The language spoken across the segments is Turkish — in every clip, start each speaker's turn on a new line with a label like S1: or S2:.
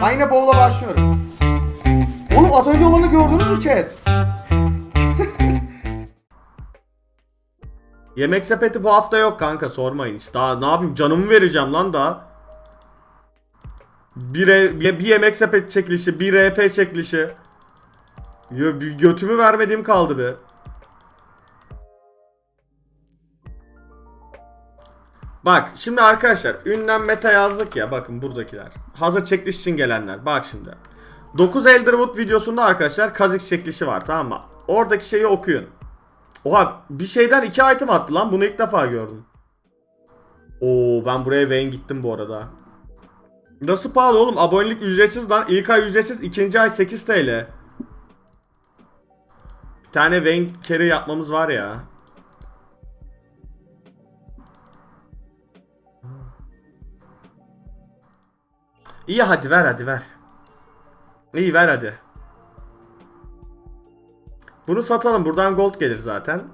S1: Yine bowl'a başlıyorum. Oğlum az önce olanı gördünüz mü chat? Yemek sepeti bu hafta yok kanka sormayın hiç. Daha ne yapayım canımı vereceğim lan daha. Bir, e- bir, bir yemek sepeti çekilişi, bir RP çekilişi. Ya, bir götümü vermediğim kaldı be. Bak şimdi arkadaşlar ünlem meta yazdık ya bakın buradakiler. Hazır çekiliş için gelenler. Bak şimdi. 9 Elderwood videosunda arkadaşlar Kazix çekilişi var tamam mı? Oradaki şeyi okuyun. Oha bir şeyden iki item attı lan bunu ilk defa gördüm. Oo ben buraya Vayne gittim bu arada. Nasıl pahalı oğlum? Abonelik ücretsiz lan. İlk ay ücretsiz, ikinci ay 8 TL. Bir tane Vayne carry yapmamız var ya. İyi hadi ver hadi ver. İyi ver hadi. Bunu satalım. Buradan gold gelir zaten.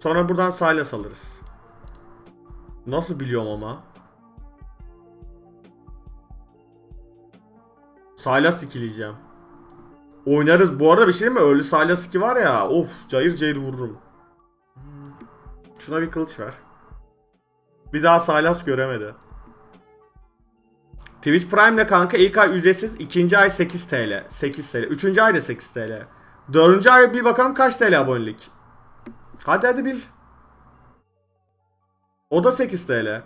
S1: Sonra buradan Silas alırız. Nasıl biliyorum ama? Silas ikileyeceğim. Oynarız. Bu arada bir şey mi? Early Silas 2 var ya. Of cayır cayır vururum. Şuna bir kılıç ver. Bir daha Silas göremedi. Twitch Prime'le kanka ilk ay ücretsiz, ikinci ay 8 TL. 8 TL. Üçüncü ay da 8 TL. Dördüncü ay bir bakalım kaç TL abonelik. Hadi hadi bil. O da 8 TL.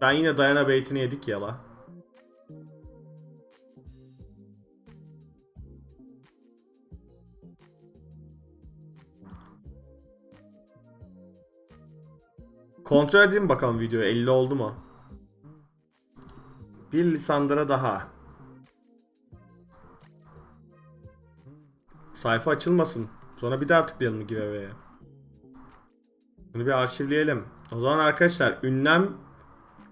S1: Ben yine Dayana baitini yedik ya la. Kontrol edeyim bakalım video 50 oldu mu? Bir Lisandra daha. Sayfa açılmasın. Sonra bir daha tıklayalım giveaway'e. Bunu bir arşivleyelim. O zaman arkadaşlar ünlem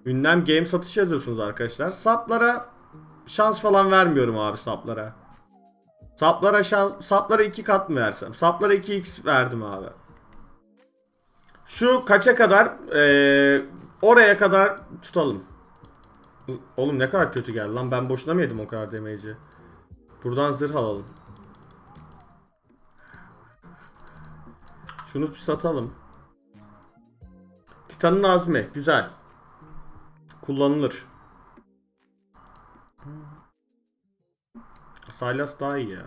S1: ünlem game satışı yazıyorsunuz arkadaşlar. Saplara şans falan vermiyorum abi saplara. Saplara şans saplara 2 kat mı versem? Saplara 2x verdim abi. Şu kaça kadar eee, oraya kadar tutalım. Oğlum ne kadar kötü geldi lan ben boşuna mı yedim o kadar damage'i? Buradan zırh alalım. Şunu satalım. Titan'ın azmi. Güzel. Kullanılır. Silas daha iyi ya.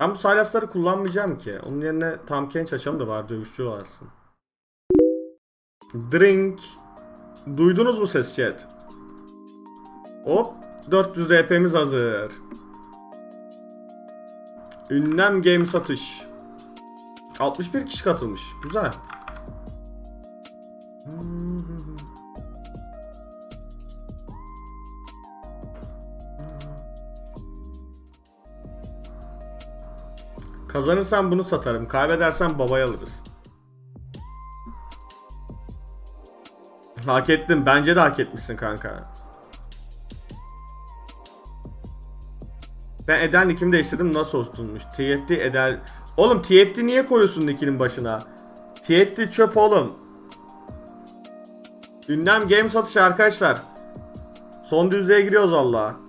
S1: Ben bu Silas'ları kullanmayacağım ki. Onun yerine Tam Kench açalım da var dövüşçü varsın. Drink. Duydunuz mu ses chat? Hop. 400 RP'miz hazır. Ünlem game satış. 61 kişi katılmış. Güzel. Kazanırsam bunu satarım. Kaybedersem babayı alırız. Hak ettin. Bence de hak etmişsin kanka. Ben Eden nickimi değiştirdim. Nasıl olsunmuş? TFT Eder... Oğlum TFT niye koyuyorsun nickinin başına? TFT çöp oğlum. Ünlem game satışı arkadaşlar. Son düzlüğe giriyoruz Allah.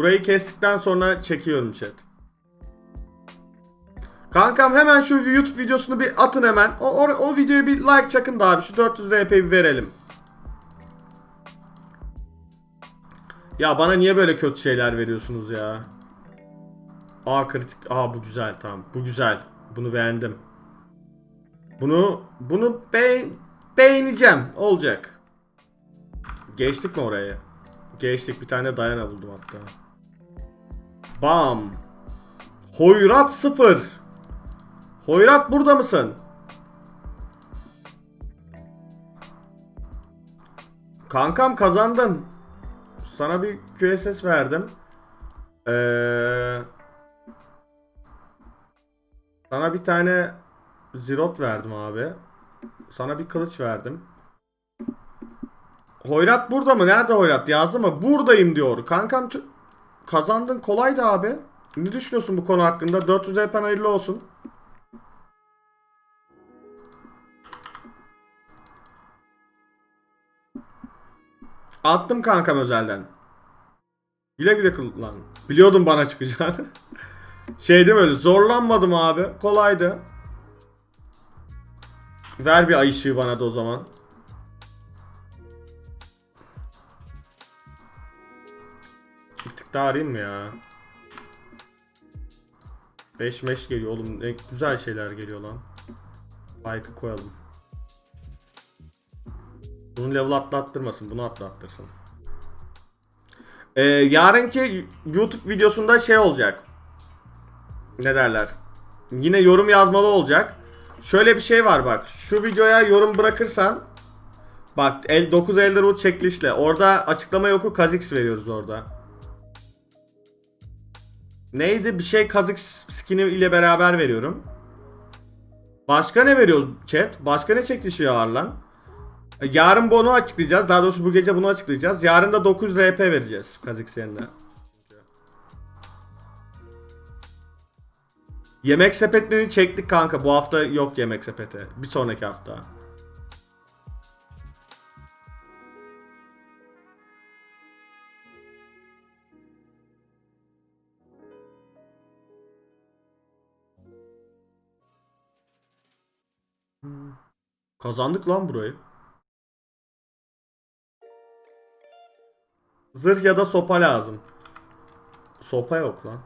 S1: Burayı kestikten sonra çekiyorum chat. Kankam hemen şu YouTube videosunu bir atın hemen. O, o, o videoyu bir like çakın da abi. Şu 400 RP bir verelim. Ya bana niye böyle kötü şeyler veriyorsunuz ya? Aa kritik. Aa bu güzel tamam. Bu güzel. Bunu beğendim. Bunu bunu beğen beğeneceğim. Olacak. Geçtik mi oraya? Geçtik bir tane dayana buldum hatta. Bam. Hoyrat 0. Hoyrat burada mısın? Kankam kazandın. Sana bir QSS verdim. Ee, sana bir tane Zirot verdim abi. Sana bir kılıç verdim. Hoyrat burada mı? Nerede Hoyrat? Yazdı mı? Buradayım diyor. Kankam kazandın. Kolaydı abi. Ne düşünüyorsun bu konu hakkında? 400 EP'n hayırlı olsun. Attım kankam özelden. Güle güle kullan. Biliyordum bana çıkacağını. şey değil mi zorlanmadım abi. Kolaydı. Ver bir ay ışığı bana da o zaman. Tık arayayım mı ya? 5 meş geliyor oğlum. Ne güzel şeyler geliyor lan. Spike'ı koyalım. Bunu level atlattırmasın. Bunu atlattırsın. Ee, yarınki YouTube videosunda şey olacak. Ne derler? Yine yorum yazmalı olacak. Şöyle bir şey var bak. Şu videoya yorum bırakırsan Bak el 9 Elderwood checklist'le. Orada açıklama yoku Kha'Zix veriyoruz orada. Neydi? Bir şey Kha'Zix skin'i ile beraber veriyorum. Başka ne veriyoruz chat? Başka ne çekilişi var lan? E, Yarın bunu açıklayacağız. Daha doğrusu bu gece bunu açıklayacağız. Yarın da 900 RP vereceğiz Kha'Zix yerine. Yemek sepetlerini çektik kanka. Bu hafta yok yemek sepeti. Bir sonraki hafta. Kazandık lan burayı. Zırh ya da sopa lazım. Sopa yok lan.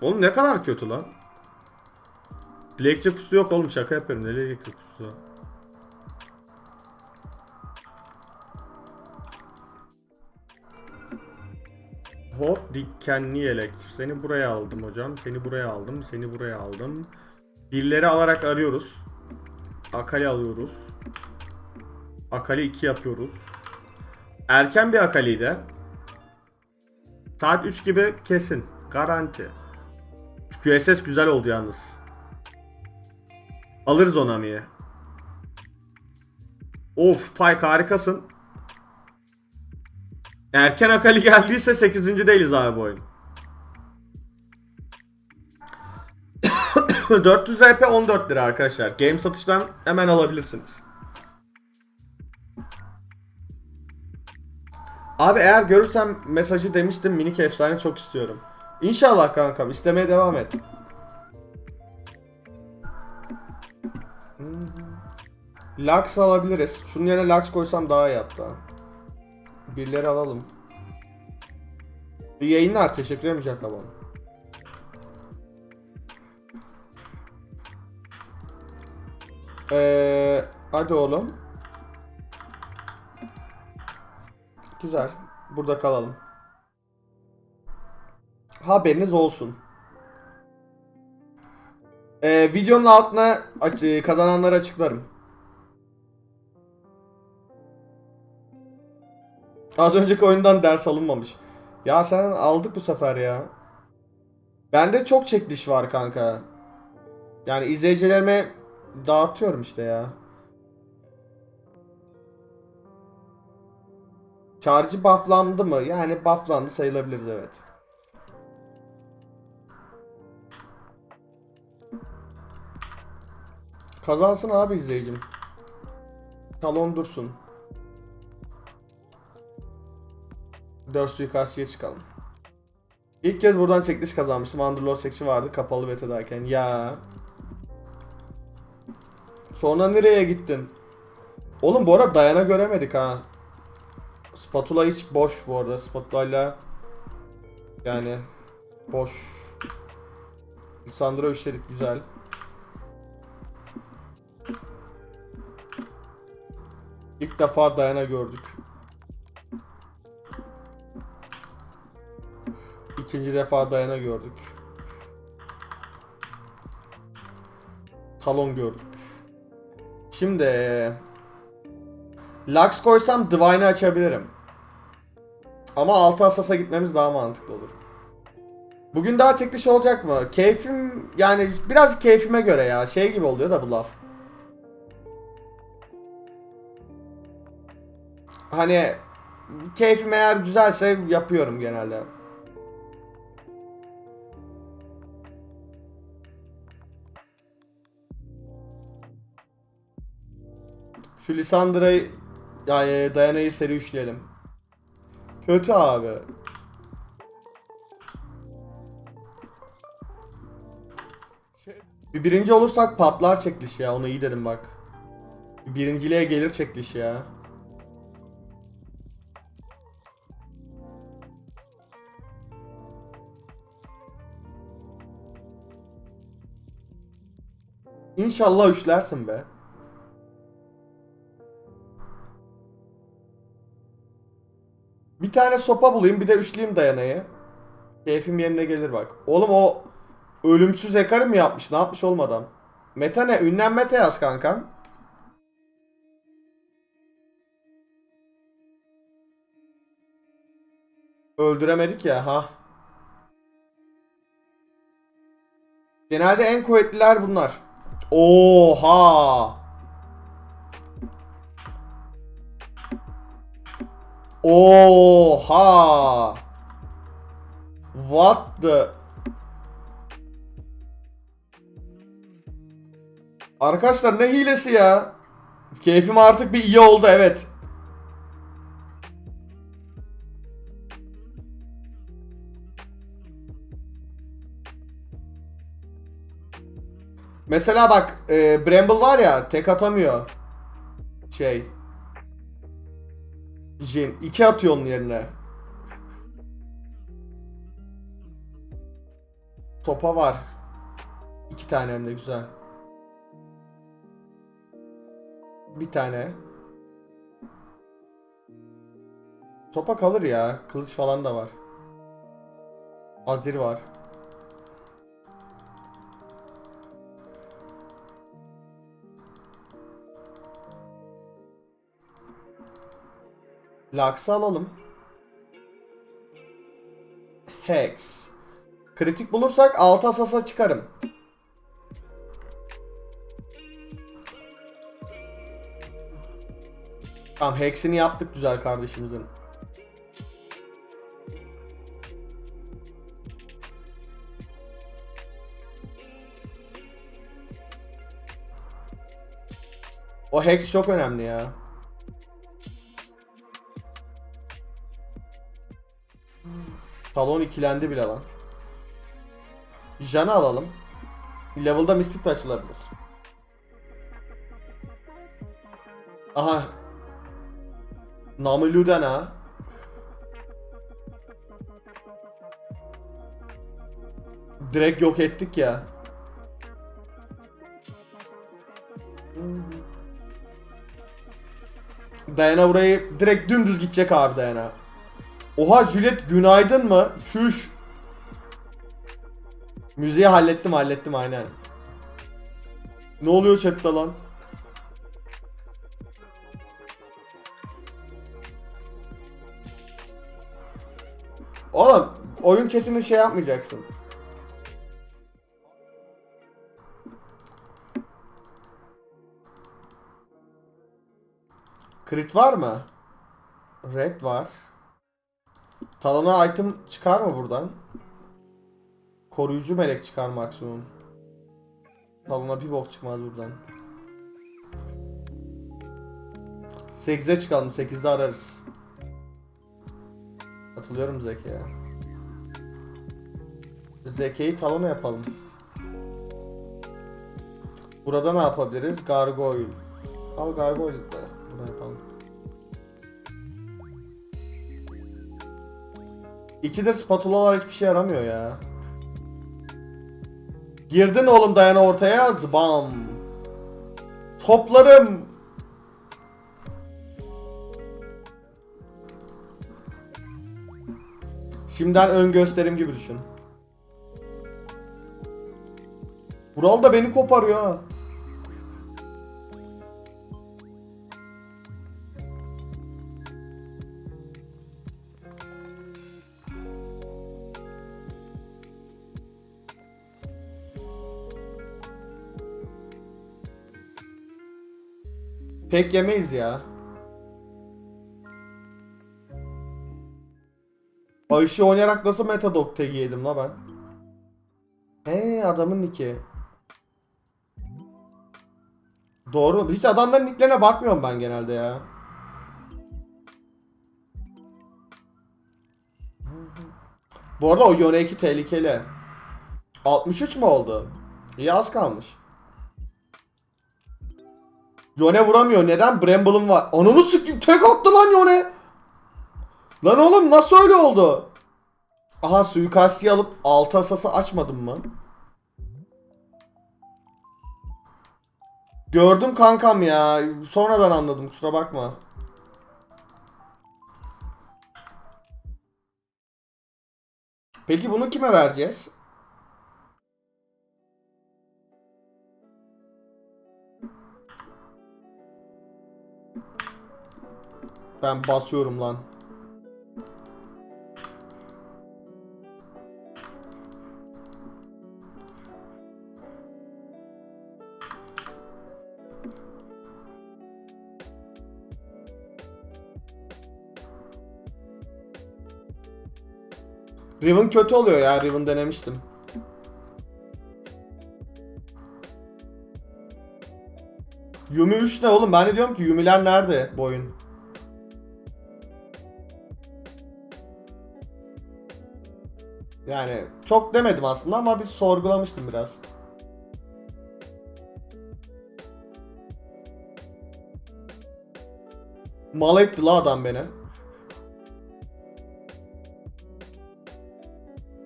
S1: Oğlum ne kadar kötü lan. Dilekçe kutusu yok oğlum şaka yapıyorum. Ne dilekçe kutusu? Hop dikenli yelek. Seni buraya aldım hocam. Seni buraya aldım. Seni buraya aldım. Birileri alarak arıyoruz. Akali alıyoruz. Akali 2 yapıyoruz. Erken bir Akali'ydi. Saat 3 gibi kesin. Garanti. QSS güzel oldu yalnız. Alırız Onami'yi. Of Pike harikasın. Erken Akali geldiyse 8. değiliz abi bu oyun. 400 RP 14 lira arkadaşlar. Game satıştan hemen alabilirsiniz. Abi eğer görürsem mesajı demiştim minik efsane çok istiyorum. İnşallah kankam istemeye devam et. Lux alabiliriz. Şunun yerine Lux koysam daha iyi hatta. Birileri alalım. İyi yayınlar. Teşekkür ederim Jacobon. Ee, hadi oğlum. Güzel. Burada kalalım. Haberiniz olsun. Ee, videonun altına aç- e, kazananları açıklarım. Az önceki oyundan ders alınmamış. Ya sen aldık bu sefer ya. Bende çok çekiliş var kanka. Yani izleyicilerime dağıtıyorum işte ya. Charge'ı bufflandı mı? Yani bufflandı sayılabilir evet. Kazansın abi izleyicim. Talon dursun. 4 suikastçıya çıkalım. İlk kez buradan çekiliş kazanmıştım. Underlord seçi vardı kapalı betadayken. Ya. Sonra nereye gittin? Oğlum bu arada Dayana göremedik ha. Spatula hiç boş bu arada. Spatula'yla yani boş. Lisandra üçledik güzel. İlk defa Dayana gördük. İkinci defa Dayana gördük. Talon gördük. Şimdi Lux koysam Divine'ı açabilirim. Ama 6 Asas'a gitmemiz daha mantıklı olur. Bugün daha çekiliş olacak mı? Keyfim yani biraz keyfime göre ya. Şey gibi oluyor da bu laf. Hani keyfim eğer güzelse yapıyorum genelde. Şu Lisandra'yı yani Dayana'yı seri üçleyelim. Kötü abi. Bir birinci olursak patlar çekiliş ya onu iyi dedim bak. Bir birinciliğe gelir çekiliş ya. İnşallah üçlersin be. Bir tane sopa bulayım bir de üçleyeyim dayanayı. Keyfim yerine gelir bak. Oğlum o ölümsüz ekarı mı yapmış? Ne yapmış olmadan? Meta ne? Ünlem meta yaz kankam. Öldüremedik ya ha. Genelde en kuvvetliler bunlar. Oha! Oha! What the? Arkadaşlar ne hilesi ya? Keyfim artık bir iyi oldu evet. Mesela bak e, Bramble var ya tek atamıyor. Şey. Jin. iki atıyor onun yerine. Topa var. İki tane hem de güzel. Bir tane. Topa kalır ya. Kılıç falan da var. Azir var. Lux'ı alalım. Hex. Kritik bulursak 6 asasa çıkarım. Tamam Hex'ini yaptık güzel kardeşimizin. O Hex çok önemli ya. Talon ikilendi bile lan. Jan'ı alalım. Level'da Mystic de açılabilir. Aha. Namiluden ha. Direkt yok ettik ya. Dayana burayı direkt dümdüz gidecek abi Dayana. Oha Juliet günaydın mı? Çüş. Müziği hallettim hallettim aynen. Ne oluyor chatte lan? Oğlum oyun chatini şey yapmayacaksın. Crit var mı? Red var. Talona item çıkar mı buradan? Koruyucu melek çıkar maksimum. Talona bir bok çıkmaz buradan. 8'e çıkalım. 8'de ararız. Katılıyorum Zeki'ye. Zeki'yi talona yapalım. Burada ne yapabiliriz? Gargoyle. Al Gargoyle de. Bunu yapalım. İkidir spatulalar hiçbir şey yaramıyor ya. Girdin oğlum dayana ortaya zbam. Toplarım. Şimdiden ön gösterim gibi düşün. Vural da beni koparıyor ha. Pek yemeyiz ya. Ayşe oynayarak nasıl Metadog tagi yedim la ben? He adamın nicki. Doğru. Hiç adamların nicklerine bakmıyorum ben genelde ya. Bu arada o Yone 2 tehlikeli. 63 mu oldu? İyi az kalmış. Yone vuramıyor. Neden? Bramble'ın var. Ananı sikeyim. Tek attı lan Yone. Lan oğlum nasıl öyle oldu? Aha suikastçıyı alıp altı asası açmadım mı? Gördüm kankam ya. Sonradan anladım kusura bakma. Peki bunu kime vereceğiz? Ben basıyorum lan. Riven kötü oluyor ya. Riven denemiştim. Yumi 3 ne oğlum? Ben de diyorum ki Yumiler nerede bu oyun? Yani çok demedim aslında ama bir sorgulamıştım biraz. Mal etti la adam beni.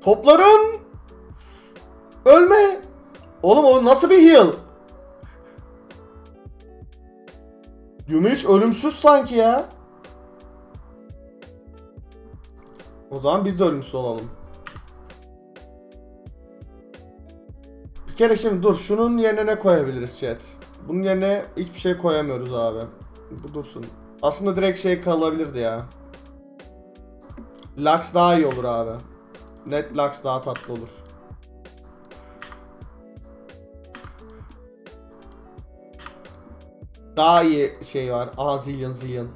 S1: Topların! Ölme! Oğlum o nasıl bir heal? Yumi ölümsüz sanki ya. O zaman biz de ölümsüz olalım. Kere şimdi dur şunun yerine ne koyabiliriz chat? Bunun yerine hiçbir şey koyamıyoruz abi. Bu dursun. Aslında direkt şey kalabilirdi ya. Lux daha iyi olur abi. Net Lux daha tatlı olur. Daha iyi şey var. Aha Zillion Zillion.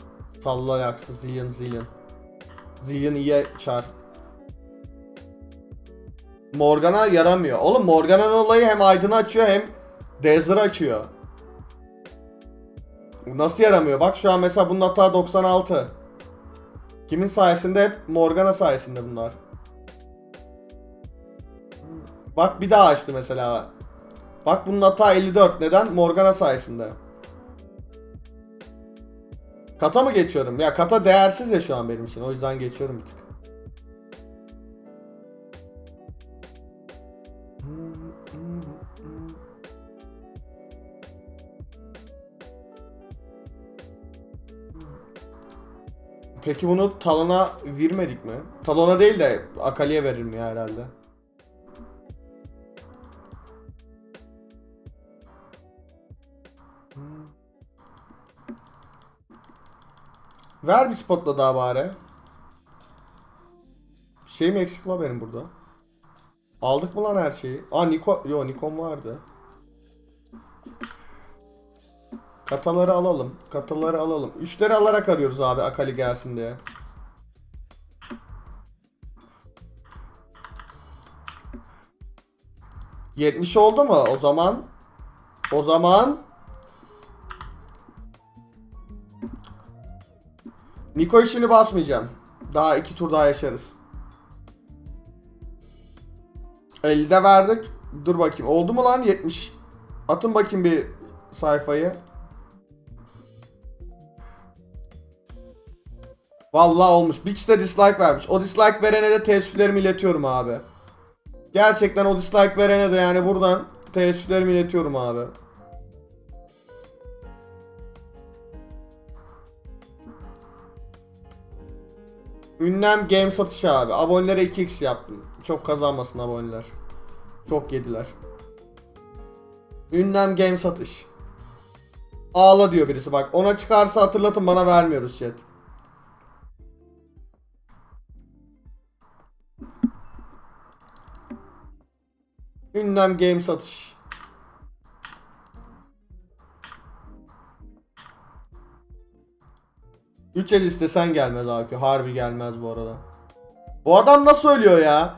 S1: Salla Lux'ı Zillion Zillion. Zillion iyi çar. Morgana yaramıyor. Oğlum Morgana'nın olayı hem Aydın'ı açıyor hem Dazer'ı açıyor. Nasıl yaramıyor? Bak şu an mesela bunun hata 96. Kimin sayesinde? Hep Morgana sayesinde bunlar. Bak bir daha açtı mesela. Bak bunun hata 54. Neden? Morgana sayesinde. Kata mı geçiyorum? Ya kata değersiz ya şu an benim için. O yüzden geçiyorum bir tık. Peki bunu Talon'a vermedik mi? Talon'a değil de Akali'ye veririm ya herhalde. Ver bir spotla daha bari. Şey mi eksik benim burada? Aldık mı lan her şeyi? Aa Niko... Yo Nikon vardı. Kataları alalım. Kataları alalım. Üçleri alarak arıyoruz abi Akali gelsin diye. Yetmiş oldu mu? O zaman o zaman Niko işini basmayacağım. Daha iki tur daha yaşarız. 50'de verdik. Dur bakayım. Oldu mu lan 70? Atın bakayım bir sayfayı. Vallahi olmuş. Bix de dislike vermiş. O dislike verene de teessüflerimi iletiyorum abi. Gerçekten o dislike verene de yani buradan teessüflerimi iletiyorum abi. Ünlem game satışı abi. Abonelere 2x yaptım. Çok kazanmasın aboneler. Çok yediler. Ünlem game satış. Ağla diyor birisi bak. Ona çıkarsa hatırlatın bana vermiyoruz chat. Ünlem game satış. 3 el istesen gelmez AQ. Harbi gelmez bu arada. Bu adam nasıl ölüyor ya?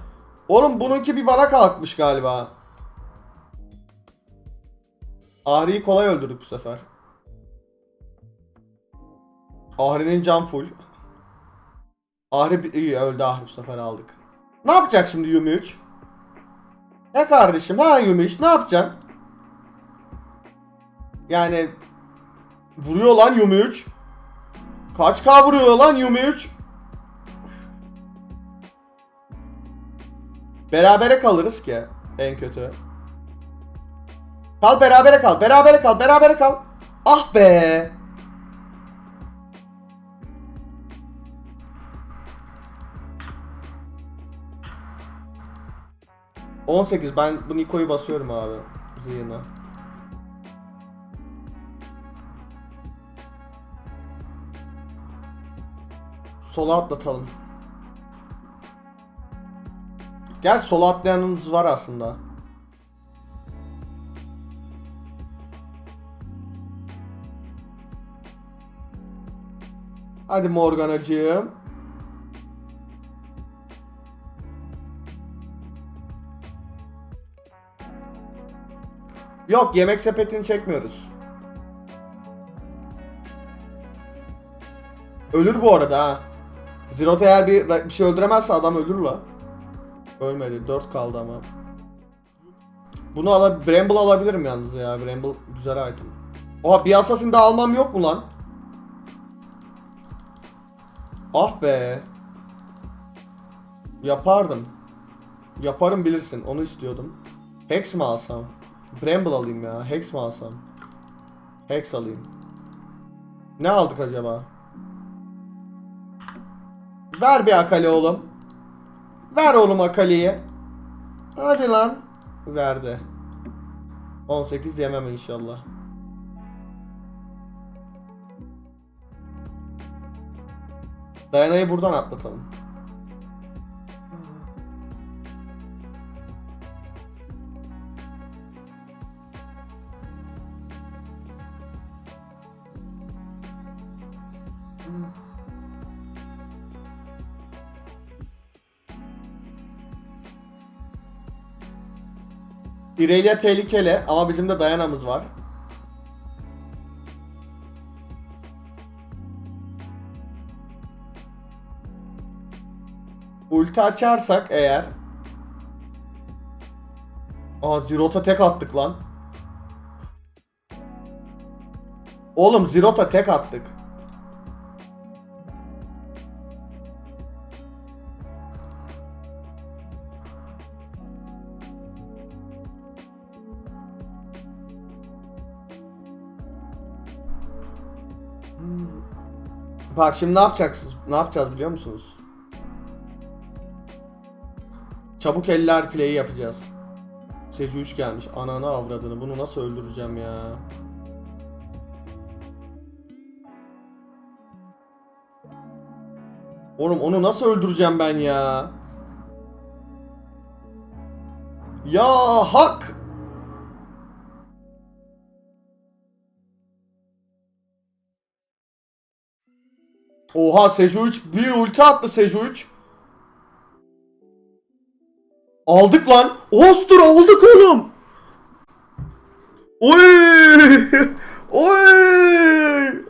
S1: Oğlum bununki bir bana kalkmış galiba. Ahri'yi kolay öldürdük bu sefer. Ahri'nin can full. Ahri iyi öldü Ahri bu sefer aldık. Ne yapacak şimdi Yumi 3? Ne kardeşim ha Yumi 3 ne yapacaksın? Yani vuruyor lan Yumi 3. Kaç K vuruyor lan Yumi 3? Berabere kalırız ki en kötü. Kal berabere kal. Berabere kal. Berabere kal. Ah be. ...18 ben bu Niko'yu basıyorum abi. Zihna. Sola atlatalım. Gel sola atlayanımız var aslında. Hadi Morganacığım. Yok yemek sepetini çekmiyoruz. Ölür bu arada ha. Zirot eğer bir, bir şey öldüremezse adam ölür la. Ölmedi. 4 kaldı ama. Bunu ala Bramble alabilirim yalnız ya. Bramble güzel item. Oha bir assassin daha almam yok mu lan? Ah be. Yapardım. Yaparım bilirsin. Onu istiyordum. Hex mi alsam? Bramble alayım ya. Hex mi alsam? Hex alayım. Ne aldık acaba? Ver bir Akali oğlum. Ver oğlum Akali'yi. Hadi lan. Verdi. 18 yemem inşallah. Dayana'yı buradan atlatalım. İrelia tehlikeli ama bizim de Dayana'mız var. Ulti açarsak eğer Aa Zirot'a tek attık lan. Oğlum Zirot'a tek attık. Bak şimdi ne yapacaksınız? Ne yapacağız biliyor musunuz? Çabuk eller play'i yapacağız. Seju 3 gelmiş. Ananı avradını. Bunu nasıl öldüreceğim ya? Oğlum onu nasıl öldüreceğim ben ya? Ya hak! Oha Sejo 3 bir ulti attı Sejo 3. Aldık lan. Ostur aldık oğlum. Oy! Oy!